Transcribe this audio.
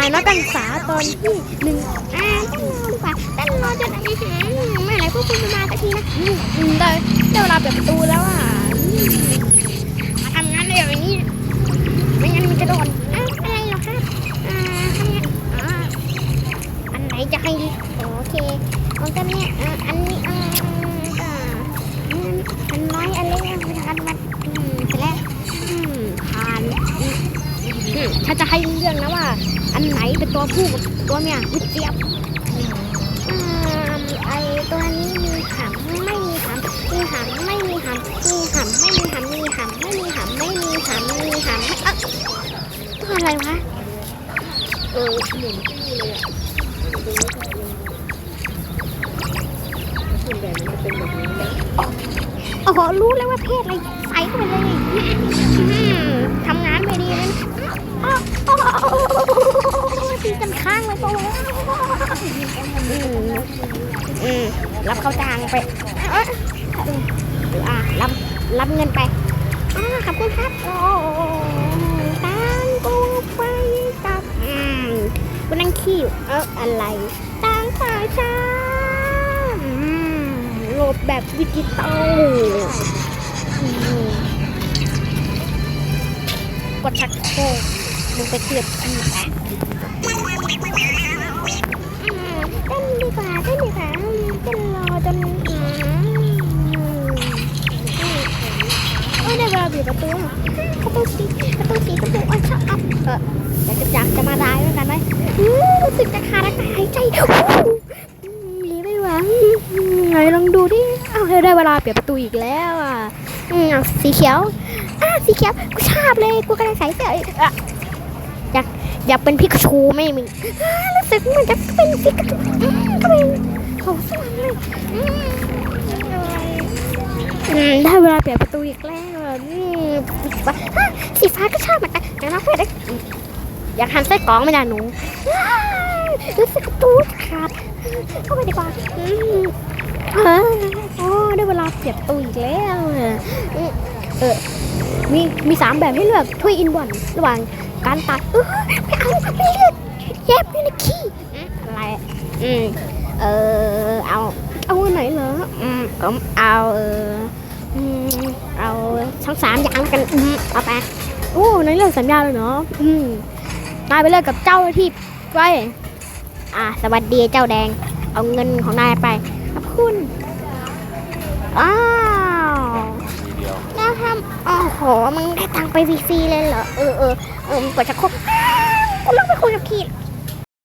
ายนักการศึกษาตอนที่หนึ่งอ่าต้องรอดีกว่าต้องรอจนอื้หือเมื่อไหร่พวกคุณจะมาสักทีนะอืมอืมได้ได้เวลาเปิดประตูแล้วอะมาทำงานเร็วอย่างนี้ไม่งั้นมันจะโดนอ้าวอะไรหรอครับอ่าทำงานอ่าอันไหนจะให้ดีโอเคเอากันเนี่ยอ่าอันนี้อ่าอันน้อยอันมันอืมเสร็จแล้วอืมผ่านอืม อืมถ้าจะให้เรื่องนะว่า อันไหนเป็นตัวผู้กับตัวเมียวิเจี๊ยบอืมไอตัวนี้มีหำไม่มีหำมีหำไม่มีหำมีหำไม่มีหำมีหำไม่มีหำไม่มีหำมีหำอะตัวอะไรวะเออหมือนที่เลยอะส่วนใหญ่มันจะเป็นแบบนี้แหละโอ้โหรู้แล้วว่าเพศอะไรใส่เข้าไปเลย ตีกันข้างเลยตัวอืมอืมรับเข้าจางไปเอ้ยอะรับรับเงินไปอ่าขอบคุณครับโอ้ตังกูไปกับอืมกูนั่งขี้อยู่เอออะไรตังสายชาอืมโหลดแบบดิจิตอล กโครกมึงไปเกลียดขี้ไปอืมเต้นดีกว่าเต้นดีกว่าเต้นรอจนอืมอืมโอ้ยได้เวลาบีบประตูประตูสีประตูสีประตูอ้อยชะอัพเอออยากจะอยากจะมาได้ด้วยกันไหมอู้รู้สึกจะขาดอากาศหายใจมหนีไม่ไหวไหนลองดูดิเอาให้ได้เวลาเปลี่ยนประตูอีกแล้วอะอืมสีเขียว อะสีเขียวกูชอบเลยกูกำลังใส่เสื้ออ่อยากอยากเป็นพิกชูไม่มีรู้สึกเหมือนจะเป็นพิกาชูอืมก็เป็นเขาสวยเลยอืมอะไรอืมได้เวลาเปลี่ยนประตูอีกแล้วนี่สีฟ้าก็ชอบเหมือนกันแต่น้องเพื่ได้อยากทำไส้กรองไม่ได้หนูรู้สึกประตูขาดเข้าไปดีกว่าอืมเออโอ้ได้เวลาเปลี่ยนประตูอีกแล้ว เออ มีมีสามแบบให้เลือกถ้วยอินวันระหว่างการตัดเออไม่เอาไม่เลือกแยบไม่ในขี้อะไรอืมเออเอาเอาอันไหนเหรออืมผมเอาเออเอาทั้งสามอย่างแล้วกันอืมเอาไปโอ้ในเรื่องสัญญาเลยเนาะอืมนายไปเลิกกับเจ้าหน้าที่ไว้อ่าสวัสดีเจ้าแดง เอาเงินของนายไปขอบคุณ หมึงได้ตังไปฟรีเลยเหรอ เออเออเออมึกดชัโครกอ้าวกูลงไปคุยกับขีด